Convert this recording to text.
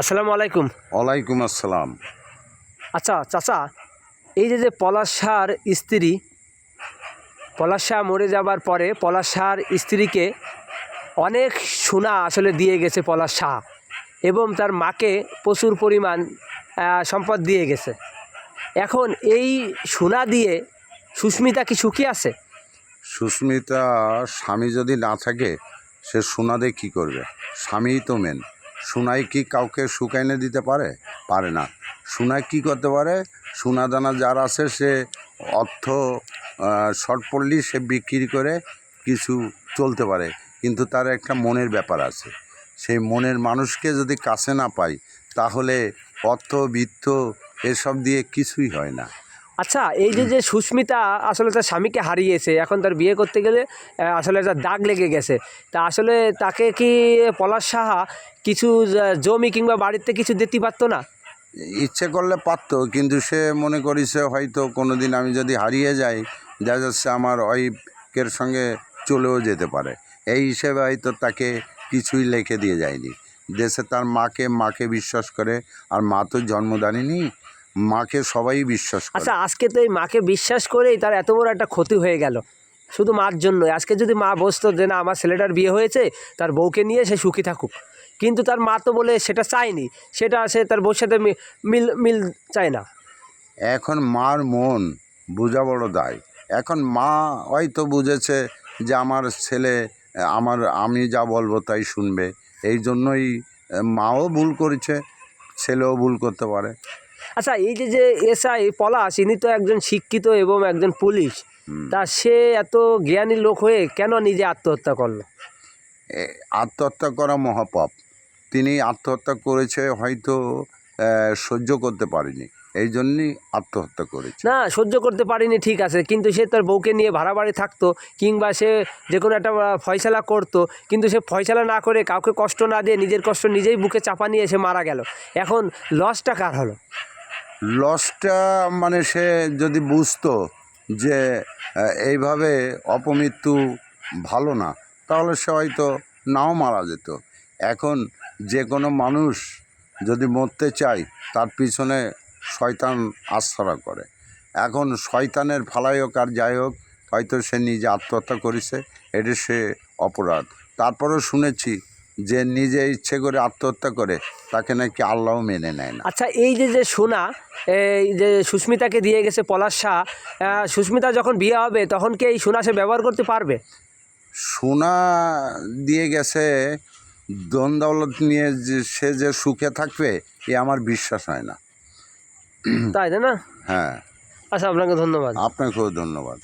আসসালামু আলাইকুম। ওয়ালাইকুম আসসালাম। আচ্ছা চাচা এই যে যে পলাশ শাহর স্ত্রী পলাশ শাহ মরে যাবার পরে পলাশ শাহর স্ত্রীকে অনেক সোনা আসলে দিয়ে গেছে পলাশ শাহ এবং তার মাকে প্রচুর পরিমাণ সম্পদ দিয়ে গেছে। এখন এই সোনা দিয়ে সুস্মিতা কি সুখী আছে? সুস্মিতা স্বামী যদি না থাকে সে সোনা দিয়ে কী করবে? স্বামীই তো মেন সোনাই কি কাউকে শুকাইনে দিতে পারে? পারে না। সোনায় কি করতে পারে? সোনা দানা যার আছে, সে অর্থ শর্ট পড়লেই সে বিক্রি করে কিছু চলতে পারে। কিন্তু তার একটা মনের ব্যাপার আছে। সেই মনের মানুষকে যদি কাছে না পাই, তাহলে অর্থ, বৃত্ত এসব দিয়ে কিছুই হয় না। আচ্ছা এই যে যে সুস্মিতা আসলে তার স্বামীকে হারিয়েছে, এখন তার বিয়ে করতে গেলে আসলে একটা দাগ লেগে গেছে। তা আসলে তাকে কি পলাশ সাহা কিছু জমি কিংবা বাড়িতে কিছু দিতে পারতো না? ইচ্ছে করলে পারতো, কিন্তু সে মনে করিছে হয়তো কোনো দিন আমি যদি হারিয়ে যাই, দেখা যাচ্ছে আমার ওয়াইফের সঙ্গে চলেও যেতে পারে। এই হিসেবে হয়তো তাকে কিছুই লিখে দিয়ে যায়নি। দেশে তার মাকে মাকে বিশ্বাস করে, আর মা তো জন্মদানিনি মাকে সবাই বিশ্বাস করে। আচ্ছা আজকে তো এই মাকে বিশ্বাস করেই তার এত বড় একটা ক্ষতি হয়ে গেল। শুধু মার জন্য আজকে যদি মা বসতো যে না আমার ছেলেটার বিয়ে হয়েছে তার বউকে নিয়ে সে সুখী থাকুক। কিন্তু তার মা তো বলে সেটা চায়নি। সেটা সে তার বউর সাথে মিল মিল চায় না। এখন মার মন বোঝা বড় দায়। এখন মা হয়তো বুঝেছে যে আমার ছেলে আমার আমি যা বলব তাই শুনবে। এই জন্যই মাও ভুল করেছে ছেলেও ভুল করতে পারে। আচ্ছা এই যে যে এসআই পলাশ ইনি তো একজন শিক্ষিত এবং একজন পুলিশ। তা সে এত জ্ঞানী লোক হয়ে কেন নিজে আত্মহত্যা করল? আত্মহত্যা করা মহাপাপ। তিনি আত্মহত্যা করেছে হয়তো সহ্য করতে পারেনি। এই জন্যই আত্মহত্যা করেছে। না সহ্য করতে পারিনি ঠিক আছে। কিন্তু সে তার বউকে নিয়ে ভাড়া বাড়ি থাকতো কিংবা সে যে কোনো একটা ফয়সালা করতো। কিন্তু সে ফয়সালা না করে কাউকে কষ্ট না দিয়ে নিজের কষ্ট নিজেই বুকে চাপা নিয়ে সে মারা গেল। এখন লসটা কার হলো? লসটা মানে সে যদি বুঝতো যে এইভাবে অপমৃত্যু ভালো না, তাহলে সে হয়তো নাও মারা যেত। এখন যে কোনো মানুষ যদি মরতে চায়, তার পিছনে শয়তান আশ্রয় করে। এখন শয়তানের ফালাই হোক আর যাই হোক, হয়তো সে নিজে আত্মহত্যা করেছে, এটা সে অপরাধ। তারপরেও শুনেছি যে নিজে ইচ্ছে করে আত্মহত্যা করে তাকে নাকি আল্লাহ মেনে নেয় না। আচ্ছা এই যে যে সোনা এই যে সুস্মিতাকে দিয়ে গেছে পলাশ শাহ সুস্মিতা যখন বিয়ে হবে তখন কি এই সোনা সে ব্যবহার করতে পারবে? সোনা দিয়ে গেছে দন দৌলত নিয়ে যে সে যে সুখে থাকবে এ আমার বিশ্বাস হয় না। তাই না? হ্যাঁ। আচ্ছা আপনাকে ধন্যবাদ। আপনাকেও ধন্যবাদ।